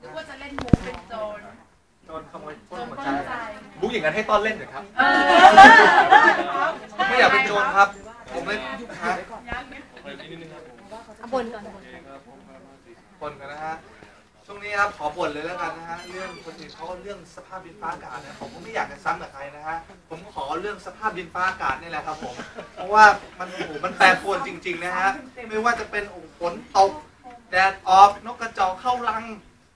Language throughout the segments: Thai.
หรือว่าจะเล่นมูเป็นโจรโดนขโมยปโจล้นรหัวปใจล้นใจบุ๊กอย่างนั้นให้ต้อนเล่นเถอะครับ เออไม่อยากเป็นโจรครับ ผมเล่นฮะเอาบนก่อนบนคนกันนะฮะ ช่วงนี้ครับขอบ่นเลยแล้วกันนะฮะ เรื่องคนอื่นเขาก็เรื่องสภาพดินฟ้าอากาศเนี่ยผมก็ไม่อยากจะซ้ำกับใครนะฮะ ผมขอเรื่องสภาพดินฟ้าอากาศนี่แหละครับผม เพราะว่ามันโอ้โหมันแปรปรวนจริง ๆ นะฮะ ไม่ว่าจะเป็นโอ้โหฝนตก แดดออกนกกระจอกเข้ารัง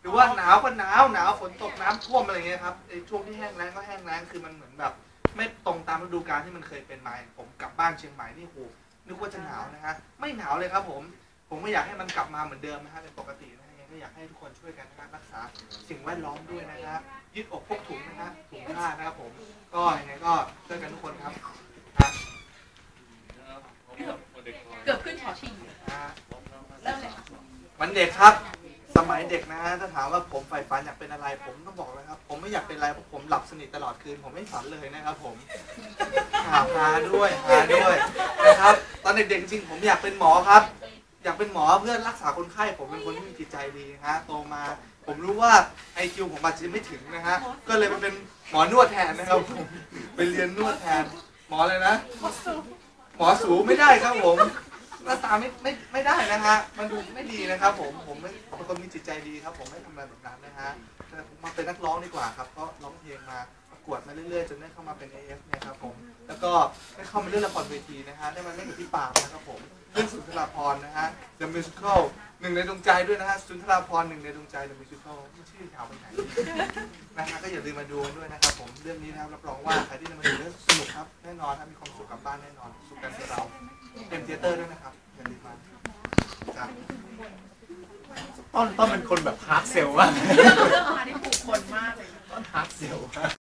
หรือว่าหนาวก็หนาวหนาวฝนตกน้ำท่วมอะไรเงี้ยครับไอ้ช่วงที่แห้งแล้งก็แห้งแล้งคือมันเหมือนแบบ ไม่ตรงตามฤดูกาลที่มันเคยเป็นมาผมกลับบ้านเชียงใหม่นี่โหนึกว่าจะหนาวนะฮะไม่หนาวเลยครับ ผม ผมก็อยากให้มันกลับมาเหมือนเดิมนะฮะเป็นปกตินะฮะก็อยากให้ทุกคนช่วยกันนะฮะรักษาสิ่งแวดล้อมด้วยนะฮะยึดอกพกถุงนะฮะถุงผ้านะครับผม ก็ยังไงก็ช่วยกันทุกคนครับนะ เกือบขึ้นหอชิง นะฮะ เริ่มเลยค่ะ วันเด็กครับ สมัยเด็กนะฮะถ้าถามว่าผมใฝ่ฝันอยากเป็นอะไร ผมต้องบอกเลยครับ ผมไม่อยากเป็นอะไรเพราะผมหลับสนิทตลอดคืน ผมไม่ฝันเลยนะครับ ผมหาหาด้วยหาด้วยนะครับ ตอนเด็กๆจริงผมอยากเป็นหมอครับ อยากเป็นหมอเพื่อรักษาคนไข้ ผมเป็นคนที่มีจิตใจดีนะฮะโตมา ผมรู้ว่าไอคิวผมอาจจะไม่ถึงนะฮะก็เลยมาเป็นหมอนวดแทนนะครับผมไปเรียนนวดแทน หมอเลยนะ หมอสูไม่ได้ครับผม หน้าตาไม่ไม่ไม่ได้นะฮะ มันดูไม่ดีนะครับ ผม ผมไม่เป็นคนมีจิตใจดีครับ ผมไม่ทำอะไรแบบนั้นนะฮะแต่ผมมาเป็นนักร้องดีกว่าครับเพราะร้องเพลงมาประกวดมาเรื่อยๆ จนได้เข้ามาเป็น AF เนี่ยครับผม แล้วก็ได้เข้ามาเล่นละครเวทีนะฮะ ได้มาเล่นกับพี่ปามนะครับผม เรื่องสุนทราพรณ์นะฮะ The Musical หนึ่งในดวงใจด้วยนะฮะ สุนทราพรณ์หนึ่งในดวงใจ The Musical ชื่อยาวไปไหนนะฮะ ก็อย่าลืมมาดูด้วยนะครับผม เรื่องนี้นะครับรับรองว่าใครที่จะมาดูเรื่องสนุกครับ แน่นอนครับมีความสุขกลับบ้านแน่นอนสุขกันเรา ต้นต้นเป็นคนแบบฮาร์ดเซลมากเรื่องของการที่ผูกคนมากเลย ต้นฮาร์ดเซลมาก